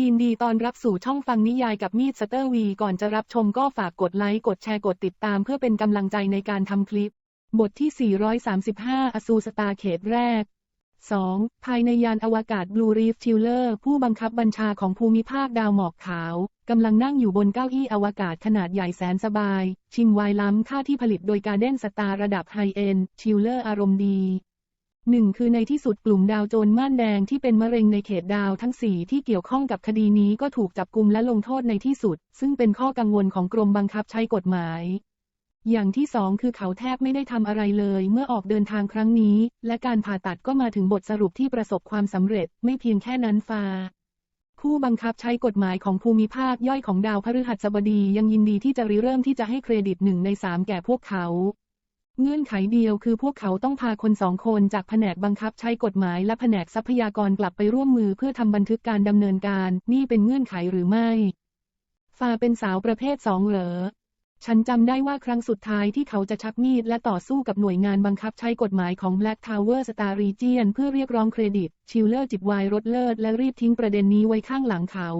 ยินดีตอนรับสู่ช่องฟังนิยายกับมีดสเตอร์วี ก่อนจะรับชมก็ฝากกดไลค์ กดแชร์ กดติดตามเพื่อเป็นกำลังใจในการทำคลิป บทที่ 435 อสูสตาเขตแรก 2. ภายในยานอวกาศบลูรีฟทิลเลอร์ผู้บังคับบัญชาของภูมิภาคดาวหมอกขาว กำลังนั่งอยู่บนเก้าอี้อวกาศขนาดใหญ่แสนสบาย ชิมไวน์ล้ำค่าที่ผลิตโดยการเด้นสตาร์ระดับไฮเอ็นทิลเลอร์อารมณ์ดี หนึ่งคือในที่สุดกลุ่มดาวโจรม่านแดงที่เป็นมะเร็งในเขตดาวทั้งสี่ที่เกี่ยวข้องกับคดีนี้ก็ถูกจับกลุมและลงโทษในที่สุด ซึ่งเป็นข้อกังวลของกรมบังคับใช้กฎหมาย อย่างที่สองคือเขาแทบไม่ได้ทำอะไรเลย เมื่อออกเดินทางครั้งนี้ และการผ่าตัดก็มาถึงบทสรุปที่ประสบความสำเร็จ ไม่เพียงแค่นั้นฟาผู้บังคับใช้กฎหมายของภูมิภาคย่อยของดาวพฤหัสบดียังยินดีที่จะริเริ่มที่จะให้เครดิตหนึ่งในสามแก่พวกเขา เงื่อนไขเดียวคือพวกเขาต้องพาคนสองคนจากแผนกบังคับใช้กฎหมายและแผนกทรัพยากรกลับไปร่วมมือเพื่อทำบันทึกการดำเนินการ นี่เป็นเงื่อนไขหรือไม่ ฟาเป็นสาวประเภทสองเหรอ ฉันจำได้ว่าครั้งสุดท้ายที่เขาจะชักมีดและต่อสู้กับหน่วยงานบังคับใช้กฎหมายของ Black Tower Star Region เพื่อเรียกร้องเครดิต ชิลเลอร์จิบวน์รถเลิศและรีบทิ้งประเด็นนี้ไว้ข้างหลังเขา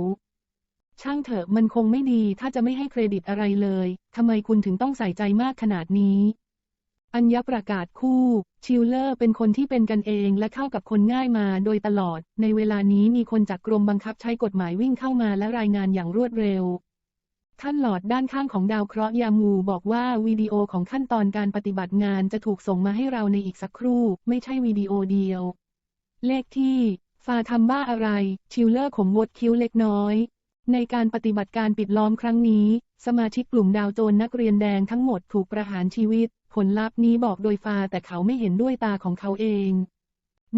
ช่างเถอะมันคงไม่ดีถ้าจะไม่ให้เครดิตอะไรเลย ทำไมคุณถึงต้องใส่ใจมากขนาดนี้ อัญญประกาศคู่ ชิลเลอร์เป็นคนที่เป็นกันเองและเข้ากับคนง่ายมาโดยตลอด ในเวลานี้มีคนจากกรมบังคับใช้กฎหมายวิ่งเข้ามาและรายงานอย่างรวดเร็ว ท่านหลอดด้านข้างของดาวเคราะห์ยามูบอกว่าวิดีโอของขั้นตอนการปฏิบัติงานจะถูกส่งมาให้เราในอีกสักครู่ ไม่ใช่วิดีโอเดียว เลขที่ ฟาทำบ้าอะไร ชิลเลอร์ขมวดคิ้วเล็กน้อย ในการปฏิบัติการปิดล้อมครั้งนี้ สมาชิกกลุ่มดาวโจรนักเรียนแดงทั้งหมดถูกประหารชีวิต ผลลัพธ์นี้บอกโดยฟาแต่เขาไม่เห็นด้วยตาของเขาเอง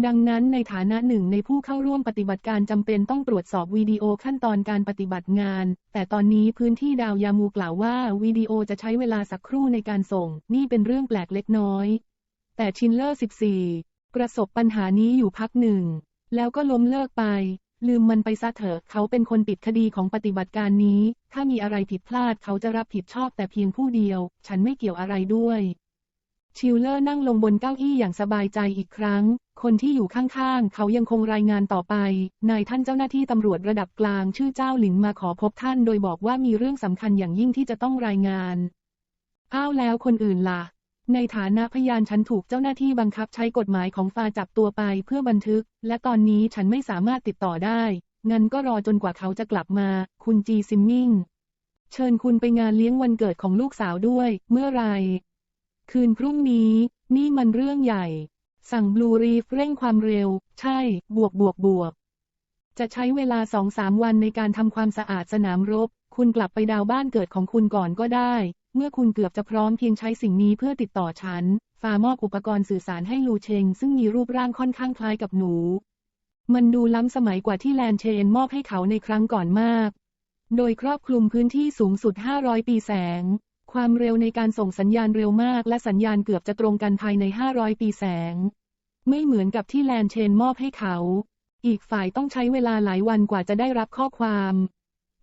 ดังนั้นในฐานะหนึ่งในผู้เข้าร่วมปฏิบัติการจำเป็นต้องตรวจสอบวิดีโอขั้นตอนการปฏิบัติงาน แต่ตอนนี้พื้นที่ดาวยามูกล่าวว่าวิดีโอจะใช้เวลาสักครู่ในการส่ง นี่เป็นเรื่องแปลกเล็กน้อย แต่ชินเลอร์ 14 ประสบปัญหานี้อยู่พักหนึ่ง แล้วก็ล้มเลิกไป ลืมมันไปซะเถอะ เขาเป็นคนปิดคดีของปฏิบัติการนี้ ถ้ามีอะไรผิดพลาดเขาจะรับผิดชอบแต่เพียงผู้เดียว ฉันไม่เกี่ยวอะไรด้วย ชิลเลอร์นั่งลงบนเก้าอี้อย่างสบายใจอีกครั้ง คนที่อยู่ข้างๆ เขายังคงรายงานต่อไป นายท่านเจ้าหน้าที่ตำรวจระดับกลางชื่อเจ้าหลินมาขอพบท่านโดยบอกว่ามีเรื่องสำคัญอย่างยิ่งที่จะต้องรายงาน อ้าวแล้วคนอื่นล่ะ ในฐานะพยานฉันถูกเจ้าหน้าที่บังคับใช้กฎหมายของฟาจับตัวไปเพื่อบันทึก และตอนนี้ฉันไม่สามารถติดต่อได้ งั้นก็รอจนกว่าเขาจะกลับมา คุณจีซิมมิง เชิญคุณไปงานเลี้ยงวันเกิดของลูกสาวด้วย เมื่อไหรคืนพรุ่งนี้ นี่มันเรื่องใหญ่ สั่งบลูรีฟเร่งความเร็ว ใช่ บวกบวกบวก จะใช้เวลาสองสามวันในการทำความสะอาดสนามรบ คุณกลับไปดาวบ้านเกิดของคุณก่อนก็ได้ เมื่อคุณเกือบจะพร้อมเพียงใช้สิ่งนี้เพื่อติดต่อฉัน ฟามอบอุปกรณ์สื่อสารให้ลูเชง ซึ่งมีรูปร่างค่อนข้างคล้ายกับหนู มันดูล้ำสมัยกว่าที่แลนเชนมอบให้เขาในครั้งก่อนมาก โดยครอบคลุมพื้นที่สูงสุด 500 ปีแสง ความเร็วในการส่งสัญญาณเร็วมาก และสัญญาณเกือบจะตรงกันภายใน 500 ปีแสง ไม่เหมือนกับที่แลนเชนมอบให้เขา อีกฝ่ายต้องใช้เวลาหลายวันกว่าจะได้รับข้อความ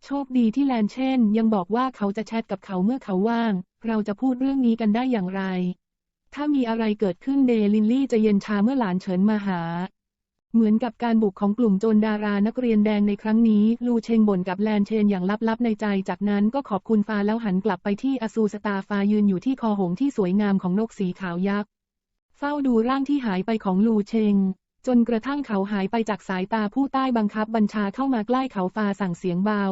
โชคดีที่แลนเชนยังบอกว่าเขาจะแชทกับเขาเมื่อเขาว่าง เราจะพูดเรื่องนี้กันได้อย่างไร ถ้ามีอะไรเกิดขึ้นเดลินลี่จะเย็นชาเมื่อหลานเฉินมาหา เหมือนกับการบุกของกลุ่มโจรดารานักเรียนแดงในครั้งนี้ ลูเชงบ่นกับแลนเชนอย่างลับๆในใจ จากนั้นก็ขอบคุณฟ้าแล้วหันกลับไปที่อสูสตาฟ้ายืนอยู่ที่คอหงที่สวยงามของนกสีขาวยักษ์ เฝ้าดูร่างที่หายไปของลูเชง จนกระทั่งเขาหายไปจากสายตาผู้ใต้บังคับบัญชาเข้ามาใกล้เขาฟาสั่งเสียงเบา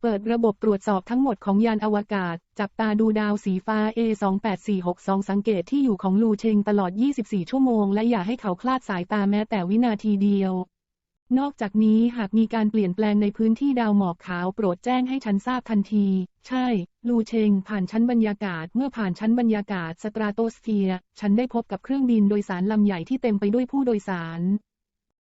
เปิดระบบตรวจสอบทั้งหมดของยานอวกาศ จับตาดูดาวสีฟ้า A28462 สังเกตที่อยู่ของลูเชงตลอด 24 ชั่วโมง และอย่าให้เขาคลาดสายตาแม้แต่วินาทีเดียว นอกจากนี้หากมีการเปลี่ยนแปลงในพื้นที่ดาวหมอกขาวโปรดแจ้งให้ฉันทราบทันที ใช่ ลูเชง ผ่านชั้นบรรยากาศ เมื่อผ่านชั้นบรรยากาศสตราโตสเฟียร์ ฉันได้พบกับเครื่องบินโดยสารลำใหญ่ที่เต็มไปด้วยผู้โดยสาร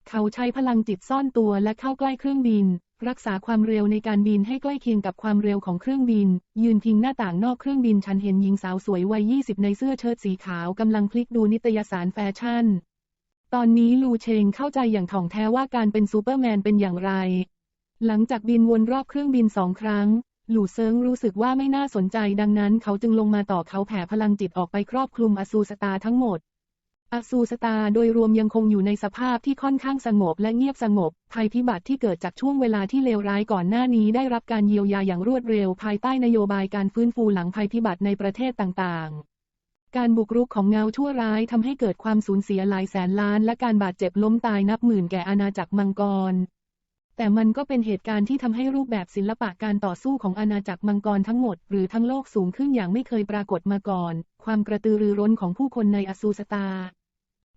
เขาใช้พลังจิตซ่อนตัวและเข้าใกล้เครื่องบิน รักษาความเร็วในการบินให้ใกล้เคียงกับความเร็วของเครื่องบิน ยืนพิงหน้าต่างนอกเครื่องบินฉันเห็นหญิงสาวสวยวัย 20 ในเสื้อเชิ้ตสีขาวกำลังพลิกดูนิตยสารแฟชั่น ตอนนี้ลูเชงเข้าใจอย่างถ่องแท้ว่าการเป็นซูเปอร์แมนเป็นอย่างไร หลังจากบินวนรอบเครื่องบินสองครั้ง หลู่เซิงรู้สึกว่าไม่น่าสนใจดังนั้นเขาจึงลงมาต่อเขาแผ่พลังจิตออกไปครอบคลุมอสูสตาทั้งหมดอสูสตาโดยรวมยังคงอยู่ในสภาพที่ค่อนข้างสงบและเงียบสงบ ภัยพิบัติที่เกิดจากช่วงเวลาที่เลวร้ายก่อนหน้านี้ได้รับการเยียวยาอย่างรวดเร็ว ภายใต้นโยบายการฟื้นฟูหลังภัยพิบัติในประเทศต่างๆ การบุกรุกของเงาชั่วร้ายทำให้เกิดความสูญเสียหลายแสนล้าน และการบาดเจ็บล้มตายนับหมื่นแก่อาณาจักรมังกร แต่มันก็เป็นเหตุการณ์ที่ทำให้รูปแบบศิลปะการต่อสู้ของอาณาจักรมังกรทั้งหมด หรือทั้งโลกสูงขึ้นอย่างไม่เคยปรากฏมาก่อน ความกระตือรือร้นของผู้คนในอสูสตา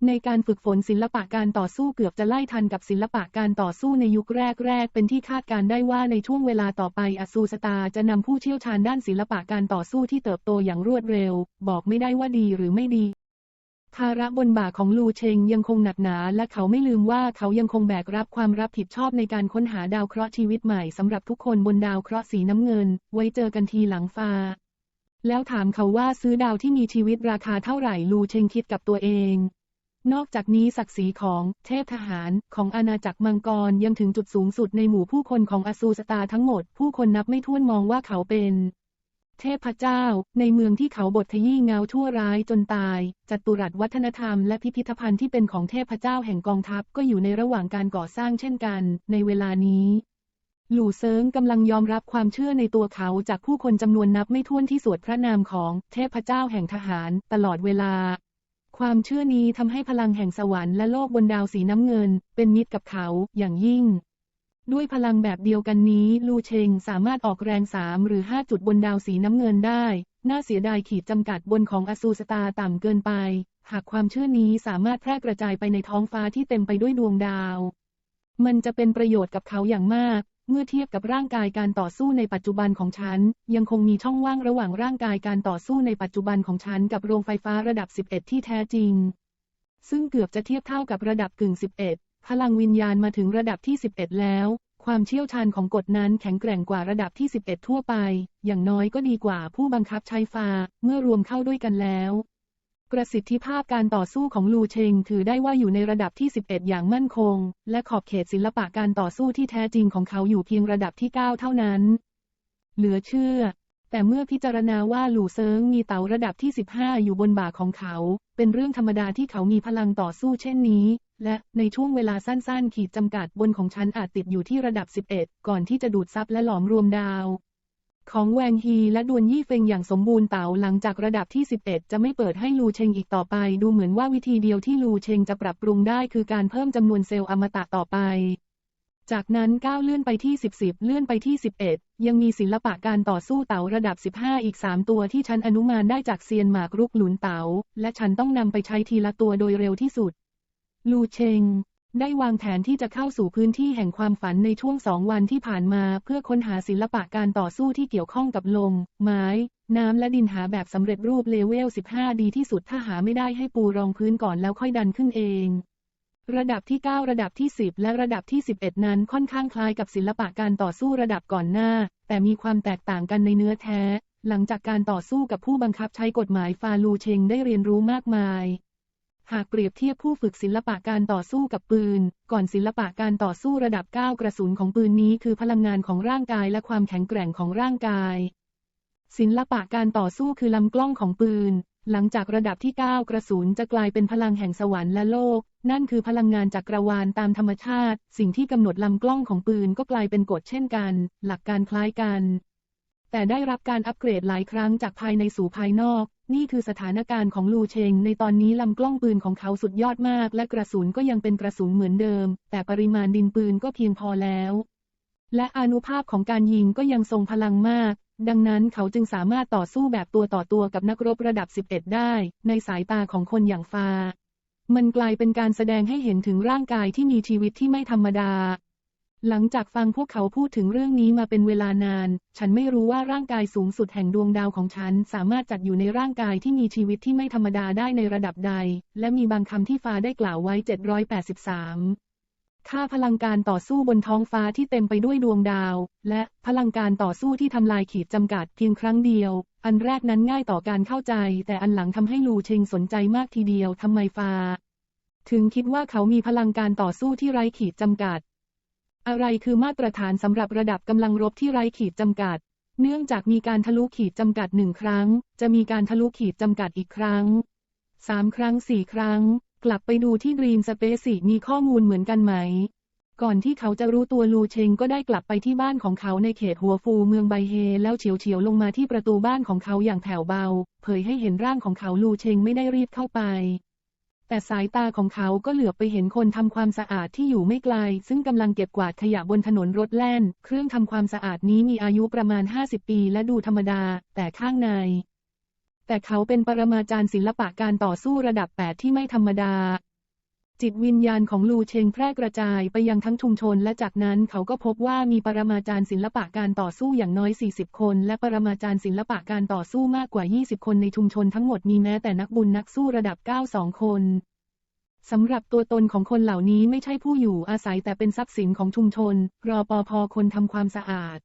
ในการฝึกฝนศิลปะการต่อสู้เกือบจะไล่ทันกับศิลปะการต่อสู้ในยุคแรกๆ เป็นที่คาดการได้ว่าในช่วงเวลาต่อไปอสูสตาจะนำผู้เชี่ยวชาญด้านศิลปะการต่อสู้ที่เติบโตอย่างรวดเร็ว บอกไม่ได้ว่าดีหรือไม่ดี ภาระบนบ่าของลูเชงยังคงหนักหนาและเขาไม่ลืมว่าเขายังคงแบกรับความรับผิดชอบในการค้นหาดาวเคราะห์ชีวิตใหม่สำหรับทุกคนบนดาวเคราะห์สีน้ำเงิน ไว้เจอกันทีหลังฟ้าแล้วถามเขาว่าซื้อดาวที่มีชีวิตราคาเท่าไหร่ลูเชงคิดกับตัวเอง นอกจากนี้ศักดิ์ศรีของเทพทหารของอาณาจักรมังกรยังถึงจุดสูงสุดในหมู่ผู้คนของอสูสตาทั้งหมด ผู้คนนับไม่ถ้วนมองว่าเขาเป็น เทพเจ้า ในเมืองที่เขาบทขยี้เงาชั่วร้ายจนตาย จัตุรัสวัฒนธรรมและพิพิธภัณฑ์ที่เป็นของเทพเจ้าแห่งกองทัพก็อยู่ในระหว่างการก่อสร้างเช่นกัน ในเวลานี้หลู่เซิงกำลังยอมรับความเชื่อในตัวเขาจากผู้คนจำนวนนับไม่ถ้วนที่สวดพระนามของเทพเจ้าแห่งทหารตลอดเวลา ความเชื่อนี้ทำให้พลังแห่งสวรรค์และโลกบนดาวสีน้ำเงิน เป็นมิตรกับเขาอย่างยิ่ง ด้วยพลังแบบเดียวกันนี้ ลูเชงสามารถออกแรงสามหรือ5จุดบนดาวสีน้ำเงินได้ น่าเสียดายขีดจำกัดบนของอสูสตาต่ำเกินไป หากความเชื่อนี้สามารถแพร่กระจายไปในท้องฟ้าที่เต็มไปด้วยดวงดาว มันจะเป็นประโยชน์กับเขาอย่างมาก เมื่อเทียบกับร่างกายการต่อสู้ในปัจจุบันของฉัน ยังคงมีช่องว่างระหว่างร่างกายการต่อสู้ในปัจจุบันของฉันกับโรงไฟฟ้าระดับ 11 ที่แท้จริง ซึ่งเกือบจะเทียบเท่ากับระดับกึ่ง 11 พลังวิญญาณมาถึงระดับที่ 11 แล้ว ความเชี่ยวชาญของกฎนั้นแข็งแกร่งกว่าระดับที่ 11 ทั่วไป อย่างน้อยก็ดีกว่าผู้บังคับใช้ฟ้าเมื่อรวมเข้าด้วยกันแล้ว ประสิทธิภาพการต่อสู้ของลูเชงถือได้ว่าอยู่ในระดับที่ 11 อย่างมั่นคง และขอบเขตศิลปะการต่อสู้ที่แท้จริงของเขาอยู่เพียงระดับที่ 9 เท่านั้น เหลือเชื่อ แต่เมื่อพิจารณาว่าหลู่เซิงมีเต๋าระดับที่ 15 อยู่บนบ่าของเขา เป็นเรื่องธรรมดาที่เขามีพลังต่อสู้เช่นนี้ และในช่วงเวลาสั้นๆ ขีดจำกัดบนของฉันอาจติดอยู่ที่ระดับ 11 ก่อนที่จะดูดซับและหลอมรวมดาว ของแวงฮีและดวนยี่เฟงอย่างสมบูรณ์เต๋าหลังจากระดับที่ 11 จะไม่เปิดให้ลูเชงอีกต่อไป ดูเหมือนว่าวิธีเดียวที่ลูเชงจะปรับปรุงได้คือการเพิ่มจำนวนเซลล์อมตะต่อไป จากนั้นก้าวเลื่อนไปที่ 10 10 เลื่อนไปที่ 11 ยังมีศิลปะการต่อสู้เต๋าระดับ 15 อีก 3 ตัวที่ฉันอนุมานได้จากเซียนหมากรุกหลุนเต๋าและฉันต้องนำไปใช้ทีละตัวโดยเร็วที่สุด ลูเชง ได้วางแผนที่จะเข้าสู่พื้นที่แห่งความฝันในช่วงสองวันที่ผ่านมาเพื่อค้นหาศิลปะการต่อสู้ที่เกี่ยวข้องกับลม ไม้ น้ำและดินหาแบบสำเร็จรูปเลเวล 15 ดีที่สุดถ้าหาไม่ได้ให้ปูรองพื้นก่อนแล้วค่อยดันขึ้นเอง ระดับที่ 9 ระดับที่ 10 และระดับที่ 11 นั้นค่อนข้างคล้ายกับศิลปะการต่อสู้ระดับก่อนหน้า แต่มีความแตกต่างกันในเนื้อแท้ หลังจากการต่อสู้กับผู้บังคับใช้กฎหมายฟาลูเชงได้เรียนรู้มากมาย หากเปรียบเทียบผู้ฝึกศิลปะการต่อสู้กับปืน ก่อนศิลปะการต่อสู้ระดับ 9 กระสุนของปืนนี้คือพลังงานของร่างกายและความแข็งแกร่งของร่างกาย ศิลปะการต่อสู้คือลำกล้องของปืน หลังจากระดับที่ 9 กระสุนจะกลายเป็นพลังแห่งสวรรค์และโลก นั่นคือพลังงานจักรวาลตามธรรมชาติ สิ่งที่กำหนดลำกล้องของปืนก็กลายเป็นกฎเช่นกัน หลักการคล้ายกัน แต่ได้รับการอัปเกรดหลายครั้งจากภายในสู่ภายนอก นี่คือสถานการณ์ของลูเชง ในตอนนี้ลำกล้องปืนของเขาสุดยอดมาก และกระสุนก็ยังเป็นกระสุนเหมือนเดิม แต่ปริมาณดินปืนก็เพียงพอแล้ว และอนุภาพของการยิงก็ยังทรงพลังมาก ดังนั้นเขาจึงสามารถต่อสู้แบบตัวต่อตัวกับนักรบระดับ 11 ได้ ในสายตาของคนอย่างฟา มันกลายเป็นการแสดงให้เห็นถึงร่างกายที่มีชีวิตที่ไม่ธรรมดา หลังจากฟังพวกเขาพูดถึงเรื่องนี้มาเป็นเวลานาน ฉันไม่รู้ว่าร่างกายสูงสุดแห่งดวงดาวของฉัน สามารถจัดอยู่ในร่างกายที่มีชีวิตที่ไม่ธรรมดาได้ในระดับใด และมีบางคำที่ฟ้าได้กล่าวไว้ 783 ค่าพลังการต่อสู้บนท้องฟ้าที่เต็มไปด้วยดวงดาว และพลังการต่อสู้ที่ทำลายขีดจำกัดเพียงครั้งเดียว อันแรกนั้นง่ายต่อการเข้าใจ แต่อันหลังทำให้ลูเชงสนใจมากทีเดียวทำไมฟ้าถึงคิดว่าเขามีพลังการต่อสู้ที่ไร้ขีดจำกัด อะไรคือมาตรฐานสำหรับระดับกำลังรบที่ไร้ขีดจำกัด เนื่องจากมีการทะลุขีดจำกัดหนึ่งครั้ง จะมีการทะลุขีดจำกัดอีกครั้งสามครั้งสี่ครั้ง กลับไปดูที่ดรีมสเปซสิมีข้อมูลเหมือนกันไหม ก่อนที่เขาจะรู้ตัวลูเชงก็ได้กลับไปที่บ้านของเขาในเขตหัวฟูเมืองไบเฮ แล้วเฉียวเฉียวลงมาที่ประตูบ้านของเขาอย่างแผ่วเบา เผยให้เห็นร่างของเขาลูเชงไม่ได้รีบเข้าไป แต่สายตาของเขาก็เหลือบไปเห็นคนทำความสะอาดที่อยู่ไม่ไกล ซึ่งกำลังเก็บกวาดขยะบนถนนรถแล่น เครื่องทำความสะอาดนี้มีอายุประมาณ 50 ปีและดูธรรมดา แต่ข้างใน แต่เขาเป็นปรมาจารย์ศิลปะการต่อสู้ระดับ 8 ที่ไม่ธรรมดา จิตวิญญาณของลูเชงแพร่กระจายไปยังทั้งชุมชน และจากนั้นเขาก็พบว่ามีปรมาจารย์ศิลปะการต่อสู้อย่างน้อย 40 คน และปรมาจารย์ศิลปะการต่อสู้มากกว่า 20 คนในชุมชนทั้งหมดมีแม้แต่นักบุญนักสู้ระดับ 9 2 คนสำหรับตัวตนของคนเหล่านี้ไม่ใช่ผู้อยู่อาศัยแต่เป็นทรัพย์สินของชุมชน รอปภคนทำความสะอาด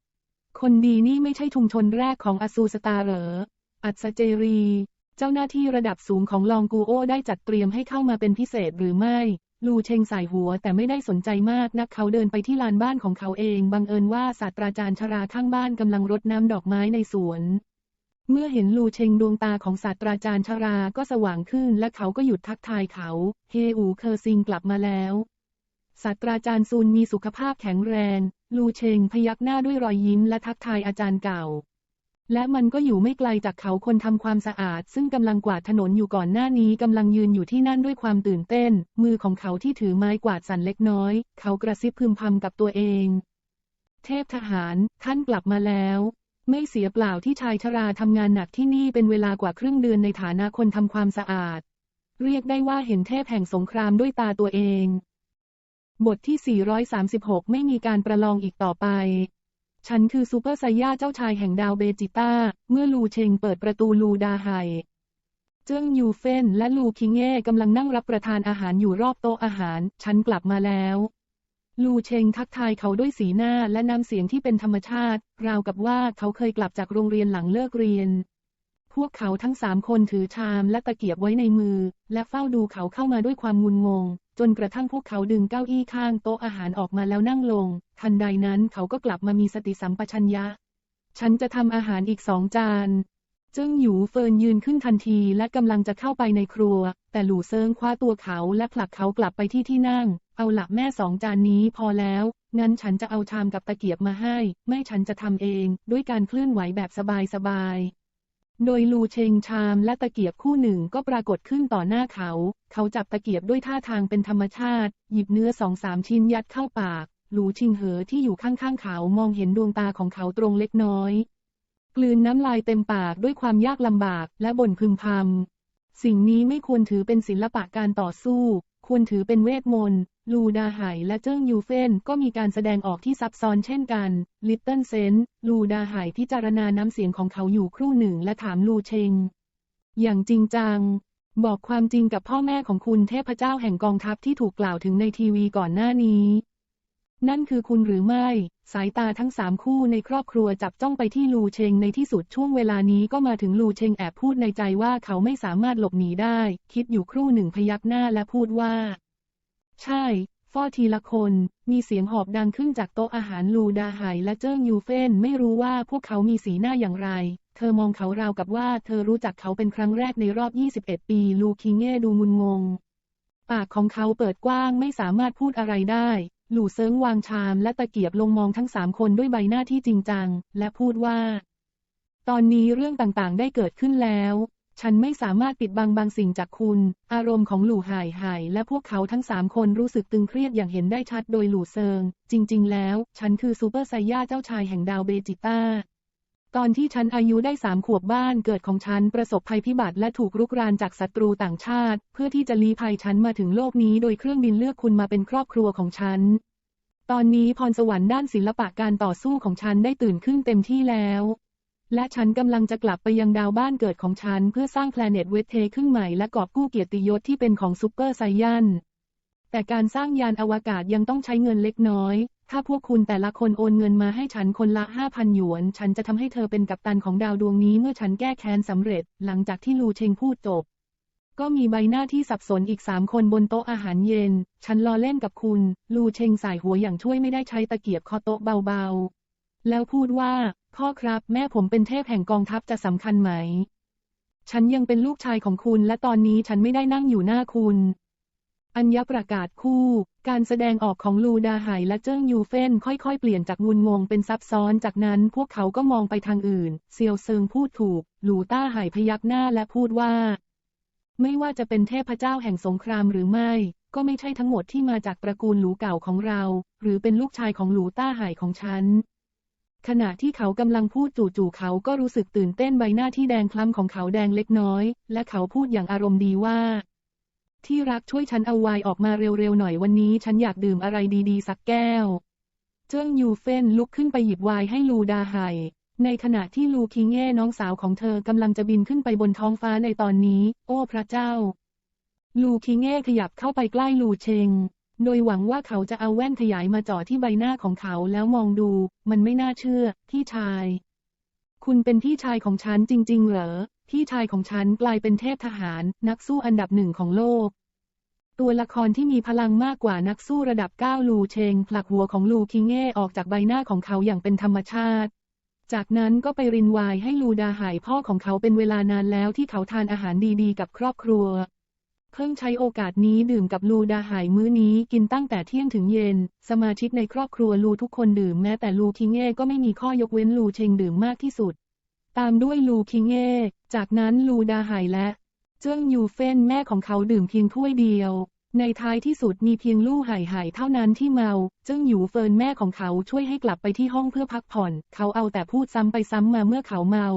คนดีนี่ไม่ใช่ชุมชนแรกของอสูสตาเหรอ อัศเจรี เจ้าหน้าที่ระดับสูงของลองกูโอได้จัดเตรียมให้เข้ามาเป็นพิเศษหรือไม่ ลูเชงสายหัวแต่ไม่ได้สนใจมากนักเขาเดินไปที่ลานบ้านของเขาเอง บังเอิญว่าศาสตราจารย์ชราข้างบ้านกำลังรดน้ำดอกไม้ในสวน เมื่อเห็นลูเชงดวงตาของศาสตราจารย์ชราก็สว่างขึ้น และเขาก็หยุดทักทายเขา เฮอูเคอร์ซิงกลับมาแล้วศาสตราจารย์ซุนมีสุขภาพแข็งแรง ลูเชงพยักหน้าด้วยรอยยิ้มและทักทายอาจารย์เก่า และมันก็อยู่ไม่ไกลจากเขาคนทำความสะอาด ซึ่งกำลังกวาดถนนอยู่ก่อนหน้านี้กำลังยืนอยู่ที่นั่นด้วยความตื่นเต้น มือของเขาที่ถือไม้กวาดสั่นเล็กน้อย เขากระซิบพึมพำกับตัวเอง เทพทหาร ท่านกลับมาแล้ว ไม่เสียเปล่าที่ชายชราทำงานหนักที่นี่เป็นเวลากว่าครึ่งเดือนในฐานะคนทำความสะอาด เรียกได้ว่าเห็นเทพแห่งสงครามด้วยตาตัวเอง บทที่ 436 ไม่มีการประลองอีกต่อไป ฉันคือซูเปอร์ไซย่าเจ้าชายแห่งดาวเบจิต้า เมื่อลูเชงเปิดประตูลูดาไฮเจิ้งยูเฟนและลูคิงเง่กำลังนั่งรับประทานอาหารอยู่รอบโต๊ะอาหาร ฉันกลับมาแล้ว ลูเชงทักทายเขาด้วยสีหน้าและน้ำเสียงที่เป็นธรรมชาติ ราวกับว่าเขาเคยกลับจากโรงเรียนหลังเลิกเรียน พวกเขาทั้งสามคนถือชามและตะเกียบไว้ในมือ และเฝ้าดูเขาเข้ามาด้วยความงุนงง จนกระทั่งพวกเขาดึงเก้าอี้ข้างโต๊ะอาหารออกมาแล้วนั่งลง ทันใดนั้นเขาก็กลับมามีสติสัมปชัญญะ ฉันจะทำอาหารอีกสองจานเจิ้งหยูเฟินยืนขึ้นทันทีและกำลังจะเข้าไปในครัว แต่หลู่เซิงคว้าตัวเขาและผลักเขากลับไปที่ที่นั่ง เอาหลับแม่สองจานนี้พอแล้ว งั้นฉันจะเอาชามกับตะเกียบมาให้ไม่ฉันจะทำเอง ด้วยการเคลื่อนไหวแบบสบายๆ โดยลูเชงชามและตะเกียบคู่หนึ่งก็ปรากฏขึ้นต่อหน้าเขา เขาจับตะเกียบด้วยท่าทางเป็นธรรมชาติ หยิบเนื้อสองสามชิ้นยัดเข้าปาก หลูชิงเหอที่อยู่ข้างๆเขามองเห็นดวงตาของเขาตรงเล็กน้อย กลืนน้ำลายเต็มปากด้วยความยากลำบากและบ่นพึมพำ สิ่งนี้ไม่ควรถือเป็นศิลปะการต่อสู้ ควรถือเป็นเวทมนต์ ลูดาไหและเจิ้งยูเฟนก็มีการแสดงออกที่ซับซ้อนเช่นกัน ลิตเติ้ลเซนลูดาไห่พิจารณาน้ำเสียงของเขาอยู่ครู่หนึ่งและถามลูเชง อย่างจริงจัง บอกความจริงกับพ่อแม่ของคุณเทพเจ้าแห่งกองทัพที่ถูกกล่าวถึงในทีวีก่อนหน้านี้ นั่นคือคุณหรือไม่ สายตาทั้งสามคู่ในครอบครัวจับจ้องไปที่ลูเชงในที่สุดช่วงเวลานี้ก็มาถึงลูเชงแอบพูดในใจว่าเขาไม่สามารถหลบหนีได้ คิดอยู่ครู่หนึ่งพยักหน้าและพูดว่า ใช่ฟอทีละคน มีเสียงหอบดังขึ้นจากโต๊ะอาหารลูดาไห่และเจิ้งยูเฟนไม่รู้ว่าพวกเขามีสีหน้าอย่างไร เธอมองเขาราวกับว่าเธอรู้จักเขาเป็นครั้งแรกในรอบ 21 ปี ลูคิงเง่ดูงุนงง ปากของเขาเปิดกว้างไม่สามารถพูดอะไรได้ หลู่เซิงวางชามและตะเกียบลงมองทั้งสามคนด้วยใบหน้าที่จริงจัง และพูดว่า ตอนนี้เรื่องต่างๆ ได้เกิดขึ้นแล้ว ฉันไม่สามารถปิดบังบางสิ่งจากคุณ อารมณ์ของหลู่หายหายและพวกเขาทั้งสามคนรู้สึกตึงเครียดอย่างเห็นได้ชัดโดยหลู่เซิง จริง ๆ แล้ว ฉันคือซูเปอร์ไซย่าเจ้าชายแห่งดาวเบจิต้า ตอนที่ฉันอายุได้สามขวบบ้านเกิดของฉันประสบภัยพิบัติและถูกรุกรานจากศัตรูต่างชาติ เพื่อที่จะลี้ภัยฉันมาถึงโลกนี้โดยเครื่องบินเลือกคุณมาเป็นครอบครัวของฉัน ตอนนี้พรสวรรค์ด้านศิลปะการต่อสู้ของฉันได้ตื่นขึ้นเต็มที่แล้ว และฉันกำลังจะกลับไปยังดาวบ้านเกิดของฉัน เพื่อสร้างแพลเน็ตเวทเทขึ้นใหม่และกอบกู้เกียรติยศที่เป็นของซูเปอร์ไซยันแต่การสร้างยานอวกาศยังต้องใช้เงินเล็กน้อย ถ้าพวกคุณแต่ละคนโอนเงินมาให้ฉันคนละ5,000หยวน ฉันจะทำให้เธอเป็นกัปตันของดาวดวงนี้เมื่อฉันแก้แค้นสำเร็จ หลังจากที่ลูเชงพูดจบ ก็มีใบหน้าที่สับสนอีกสามคนบนโต๊ะอาหารเย็น ฉันล้อเล่นกับคุณ ลูเชงสายหัวอย่างช่วยไม่ได้ใช้ตะเกียบเคอโต๊ะเบาๆ แล้วพูดว่า พ่อครับ แม่ผมเป็นเทพแห่งกองทัพจะสำคัญไหม ฉันยังเป็นลูกชายของคุณ และตอนนี้ฉันไม่ได้นั่งอยู่หน้าคุณ อัญญประกาศคู่ การแสดงออกของลูดาไห่และเจิ้งยูเฟนค่อยๆ เปลี่ยนจากงุนงงเป็นซับซ้อนจากนั้นพวกเขาก็มองไปทางอื่น เซียวเซิงพูดถูก หลูต้าไห่พยักหน้าและพูดว่า ไม่ว่าจะเป็นเทพเจ้าแห่งสงครามหรือไม่ ก็ไม่ใช่ทั้งหมดที่มาจากตระกูลหลูเก่าของเรา หรือเป็นลูกชายของหลูต้าไห่ของฉันขณะที่เขากำลังพูดจู่ๆเขาก็รู้สึกตื่นเต้นใบหน้าที่แดงคล้ำของเขาแดงเล็กน้อย และเขาพูดอย่างอารมณ์ดีว่า ที่รักช่วยฉันเอาไวน์ออกมาเร็วๆหน่อยวันนี้ฉันอยากดื่มอะไรดีๆ สักแก้ว เจิ้งยูเฟนลุกขึ้นไปหยิบไวน์ให้ลูดาไห่ในขณะที่ลูคิงเง่น้องสาวของเธอกำลังจะบินขึ้นไปบนท้องฟ้าในตอนนี้ โอ้พระเจ้า ลูคิงเง่ขยับเข้าไปใกล้ลูเชง โดยหวังว่าเขาจะเอาแว่นขยายมาจ่อที่ใบหน้าของเขาแล้วมองดู มันไม่น่าเชื่อ พี่ชาย คุณเป็นพี่ชายของฉันจริง ๆ เหรอ พี่ชายของฉันกลายเป็นเทพทหาร นักสู้อันดับหนึ่งของโลก ตัวละครที่มีพลังมากกว่านักสู้ระดับ9ลูเชง ผลักหัวของลูคิงเง่ออกจากใบหน้าของเขาอย่างเป็นธรรมชาติ จากนั้นก็ไปรินไวน์ให้ลูดาหายพ่อของเขาเป็นเวลานานแล้วที่เขาทานอาหารดีๆ กับครอบครัว เพิ่งใช้โอกาสนี้ดื่มกับลูดาหายมื้อนี้กินตั้งแต่เที่ยงถึงเย็น สมาชิกในครอบครัวลูทุกคนดื่มแม้แต่ลูคิงเง่ก็ไม่มีข้อยกเว้นลูเชงดื่มมากที่สุดตามด้วยลูคิงเง่ จากนั้นลูดาหายและเจิ้งยูเฟนแม่ของเขาดื่มเพียงถ้วยเดียว ในท้ายที่สุดมีเพียงลู่ไห่ไห่เท่านั้นที่เมา เจิ้งหยูเฟินแม่ของเขาช่วยให้กลับไปที่ห้องเพื่อพักผ่อน เขาเอาแต่พูดซ้ำไปซ้ำมาเมื่อเขาเมา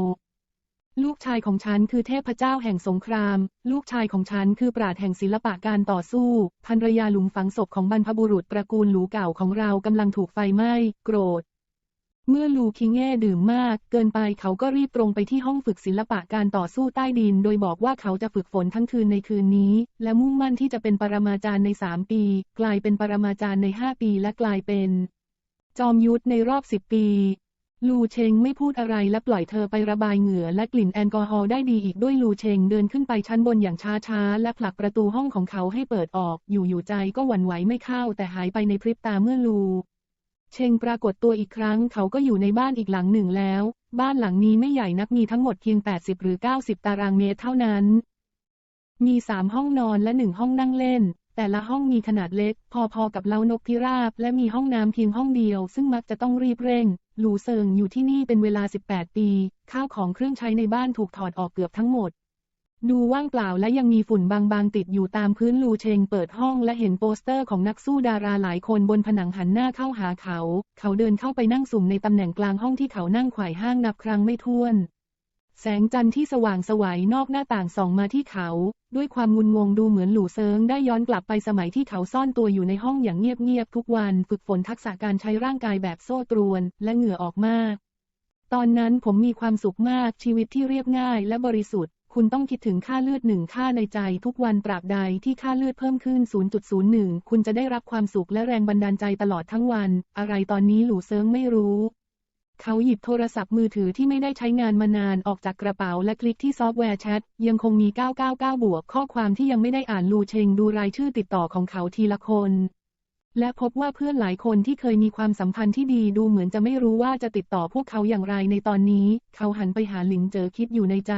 ลูกชายของฉันคือเทพเจ้าแห่งสงคราม ลูกชายของฉันคือปราดแห่งศิลปะการต่อสู้ ภรรยาหลุมฝังศพของบรรพบุรุษตระกูลหลูเก่าของเรากำลังถูกไฟไหม้ โกรธ เมื่อลูคิงเง่ดื่มมาก เกินไปเขาก็รีบตรงไปที่ห้องฝึกศิลปะการต่อสู้ใต้ดิน โดยบอกว่าเขาจะฝึกฝนทั้งคืนในคืนนี้ และมุ่งมั่นที่จะเป็นปรมาจารย์ใน 3 ปี กลายเป็นปรมาจารย์ใน 5 ปีและกลายเป็น จอมยุทธในรอบ 10 ปี ลูเชงไม่พูดอะไรและปล่อยเธอไประบายเหงื่อและกลิ่นแอลกอฮอล์ได้ดีอีกด้วยลูเชงเดินขึ้นไปชั้นบนอย่างช้าๆและผลักประตูห้องของเขาให้เปิดออก อยู่ๆใจก็หวั่นไหวไม่เข้าแต่หายไปในพริบตาเมื่อลู เชงปรากฏตัวอีกครั้งเขาก็อยู่ในบ้านอีกหลังหนึ่งแล้ว บ้านหลังนี้ไม่ใหญ่นักมีทั้งหมดเพียง 80 หรือ 90 ตารางเมตรเท่านั้น มีสามห้องนอนและหนึ่งห้องนั่งเล่น แต่ละห้องมีขนาดเล็ก พอๆกับเล้านกพิราบ และมีห้องน้ำเพียงห้องเดียว ซึ่งมักจะต้องรีบเร่ง หลูเซิงอยู่ที่นี่เป็นเวลา 18 ปี ข้าวของเครื่องใช้ในบ้านถูกถอดออกเกือบทั้งหมด ดูว่างเปล่าและยังมีฝุ่นบางๆติดอยู่ตามพื้นลูเชงเปิดห้องและเห็นโปสเตอร์ของนักสู้ดาราหลายคนบนผนังหันหน้าเข้าหาเขา เขาเดินเข้าไปนั่งสุ่มในตำแหน่งกลางห้องที่เขานั่งไขว่ห้างนับครั้งไม่ถ้วน แสงจันทร์ที่สว่างสวัยนอกหน้าต่างส่องมาที่เขา ด้วยความงุนงงดูเหมือนหลู่เซิงได้ย้อนกลับไปสมัยที่เขาซ่อนตัวอยู่ในห้องอย่างเงียบๆทุกวันฝึกฝนทักษะการใช้ร่างกายแบบโซ่ตรวนและเหงื่อออกมาก ตอนนั้นผมมีความสุขมากชีวิตที่เรียบง่ายและบริสุทธิ์ คุณต้องคิดถึงค่าเลือดหนึ่งค่าในใจทุกวันตราบใดที่ค่าเลือดเพิ่มขึ้น 0.01 คุณจะได้รับความสุขและแรงบันดาลใจตลอดทั้งวัน อะไรตอนนี้หลู่เซิงไม่รู้ เขาหยิบโทรศัพท์มือถือที่ไม่ได้ใช้งานมานานออกจากกระเป๋าและคลิกที่ซอฟต์แวร์แชท ยังคงมี 999 บวก ข้อความที่ยังไม่ได้อ่านลูเชงดูรายชื่อติดต่อของเขาทีละคน และพบว่าเพื่อนหลายคนที่เคยมีความสัมพันธ์ที่ดีดูเหมือนจะไม่รู้ว่าจะติดต่อพวกเขาอย่างไรในตอนนี้ เขาหันไปหาหลิงเจอคิดอยู่ในใจ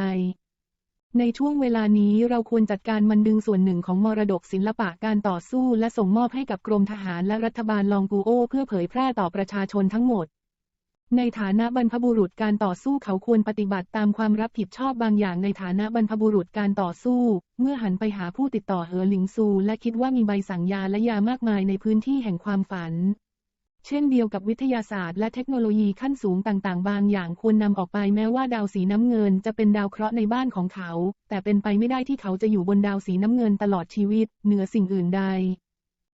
ในช่วงเวลานี้เราควรจัดการมันดึงส่วนหนึ่งของมรดกศิลปะการต่อสู้และส่งมอบให้กับกรมทหารและรัฐบาลลองกูโอเพื่อเผยแพร่ต่อประชาชนทั้งหมด ในฐานะบรรพบุรุษการต่อสู้เขาควรปฏิบัติตามความรับผิดชอบบางอย่างในฐานะบรรพบุรุษการต่อสู้ เมื่อหันไปหาผู้ติดต่อเหอหลิงซู และคิดว่ามีใบสั่งยาและยามากมายในพื้นที่แห่งความฝัน เช่นเดียวกับวิทยาศาสตร์และเทคโนโลยีขั้นสูงต่างๆ บางอย่างควรนำออกไปแม้ว่าดาวสีน้ำเงินจะเป็นดาวเคราะห์ในบ้านของเขา แต่เป็นไปไม่ได้ที่เขาจะอยู่บนดาวสีน้ำเงินตลอดชีวิต เหนือสิ่งอื่นใด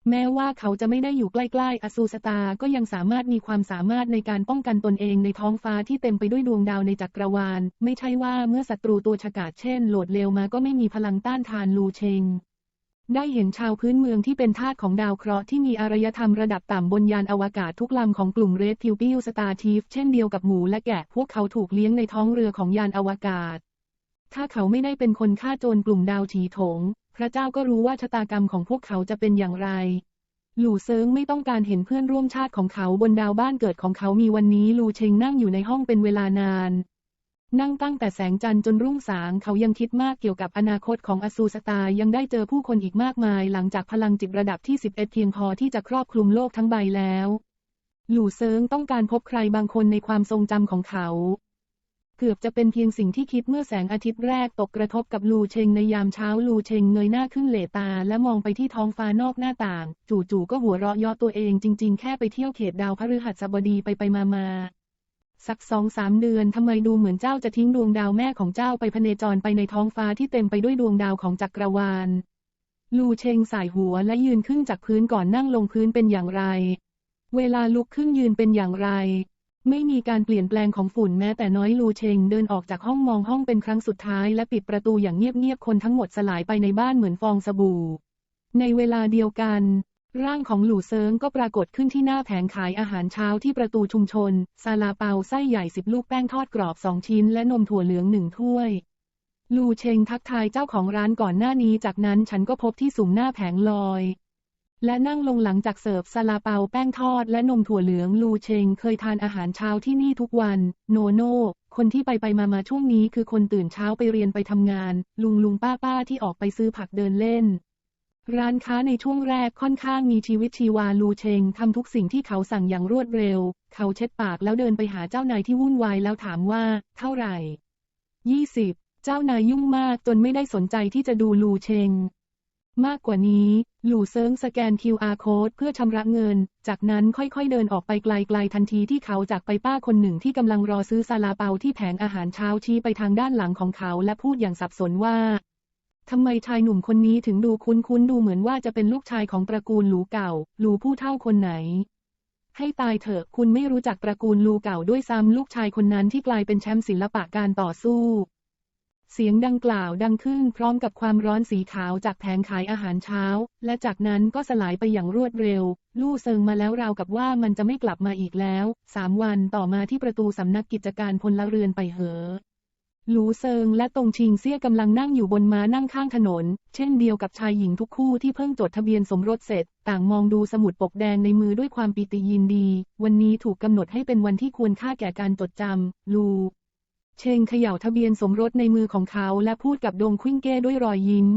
แม้ว่าเขาจะไม่ได้อยู่ใกล้ๆอสูสตา ก็ยังสามารถมีความสามารถในการป้องกันตนเองในท้องฟ้าที่เต็มไปด้วยดวงดาวในจักรวาล ไม่ใช่ว่าเมื่อศัตรูตัวฉกาจเช่นโหลดเร็วมาก็ไม่มีพลังต้านทานลูเชง ได้เห็นชาวพื้นเมืองที่เป็นทาสของดาวเคราะห์ที่มีอารยธรรมระดับต่ำบนยานอวกาศทุกลำของกลุ่มเรดพิวปิวสตาร์ทีฟเช่นเดียวกับหมูและแกะ พวกเขาถูกเลี้ยงในท้องเรือของยานอวกาศ ถ้าเขาไม่ได้เป็นคนฆ่าโจรกลุ่มดาวฉีถง พระเจ้าก็รู้ว่าชะตากรรมของพวกเขาจะเป็นอย่างไร หลู่เซิงไม่ต้องการเห็นเพื่อนร่วมชาติของเขาบนดาวบ้านเกิดของเขามีวันนี้ลูเชงนั่งอยู่ในห้องเป็นเวลานาน นั่งตั้งแต่แสงจันทร์จนรุ่งสางเขายังคิดมากเกี่ยวกับอนาคตของอสูสตายังได้เจอผู้คนอีกมากมายหลังจากพลังจิตระดับที่ 11 เพียงพอที่จะครอบคลุมโลกทั้งใบแล้ว หลู่เซิงต้องการพบใครบางคนในความทรงจำของเขา เกือบจะเป็นเพียงสิ่งที่คิดเมื่อแสงอาทิตย์แรกตกกระทบกับลูเชงในยามเช้าลูเชงเงยหน้าขึ้นเหลตาและมองไปที่ท้องฟ้านอกหน้าต่าง จู่ๆก็หัวเราะเย่อตัวเองจริง ๆ แค่ไปเที่ยวเขตดาวพฤหัสบดีไปไปมามา สักสองสามเดือนทำไมดูเหมือนเจ้าจะทิ้งดวงดาวแม่ของเจ้าไปพเนจรไปในท้องฟ้าที่เต็มไปด้วยดวงดาวของจักรวาล ลูเชงสายหัวและยืนขึ้นจากพื้นก่อนนั่งลงพื้นเป็นอย่างไร เวลาลุกขึ้นยืนเป็นอย่างไร ไม่มีการเปลี่ยนแปลงของฝุ่นแม้แต่น้อยลูเชงเดินออกจากห้องมองห้องเป็นครั้งสุดท้ายและปิดประตูอย่างเงียบๆคนทั้งหมดสลายไปในบ้านเหมือนฟองสบู่ ในเวลาเดียวกัน ร่างของหลู่เซิงก็ปรากฏขึ้นที่หน้าแผงขายอาหารเช้าที่ประตูชุมชน ซาลาเปาไส้ใหญ่สิบลูกแป้งทอดกรอบสองชิ้นและนมถั่วเหลืองหนึ่งถ้วย ลูเชงทักทายเจ้าของร้านก่อนหน้านี้จากนั้นฉันก็พบที่สุ่มหน้าแผงลอย และนั่งลงหลังจากเสิร์ฟซาลาเปาแป้งทอดและนมถั่วเหลืองลูเชงเคยทานอาหารเช้าที่นี่ทุกวัน โนโน่คนที่ไปไปมามาช่วงนี้คือคนตื่นเช้าไปเรียนไปทำงาน ลุงลุงป้าป้าที่ออกไปซื้อผักเดินเล่น ร้านค้าในช่วงแรกค่อนข้างมีชีวิตชีวาลูเชงทำทุกสิ่งที่เขาสั่งอย่างรวดเร็ว เขาเช็ดปากแล้วเดินไปหาเจ้านายที่วุ่นวายแล้วถามว่า เท่าไหร่ยี่สิบเจ้านายยุ่งมากจนไม่ได้สนใจที่จะดูลูเชง มากกว่านี้ หลู่เซิงสแกน QR code เพื่อชำระเงิน จากนั้นค่อยๆเดินออกไปไกลๆทันทีที่เขาจากไปป้าคนหนึ่งที่กำลังรอซื้อซาลาเปาที่แผงอาหารเช้าชี้ไปทางด้านหลังของเขาและพูดอย่างสับสนว่า ทำไมชายหนุ่มคนนี้ถึงดูคุ้นๆดูเหมือนว่าจะเป็นลูกชายของตระกูลหลูเก่า หลูผู้เท่าคนไหน ให้ตายเถอะ คุณไม่รู้จักตระกูลลูเก่าด้วยซ้ำลูกชายคนนั้นที่กลายเป็นแชมป์ศิลปะการต่อสู้ เสียงดังกล่าวดังขึ้นพร้อมกับความร้อนสีขาวจากแผงขายอาหารเช้า และจากนั้นก็สลายไปอย่างรวดเร็ว ลู่เซิงมาแล้วราวกับว่ามันจะไม่กลับมาอีกแล้ว สามวันต่อมาที่ประตูสำนักกิจการพลเรือนไปเหอ หลูเซิงและตงชิงเซี่ยกำลังนั่งอยู่บนม้านั่งข้างถนน เช่นเดียวกับชายหญิงทุกคู่ที่เพิ่งจดทะเบียนสมรสเสร็จ ต่างมองดูสมุดปกแดงในมือด้วยความปิติยินดี วันนี้ถูกกำหนดให้เป็นวันที่ควรค่าแก่การจดจำลู เชงเขย่าทะเบียนสมรสในมือของเขาและพูดกับดงควิ้งเก้ด้วยรอยยิ้ม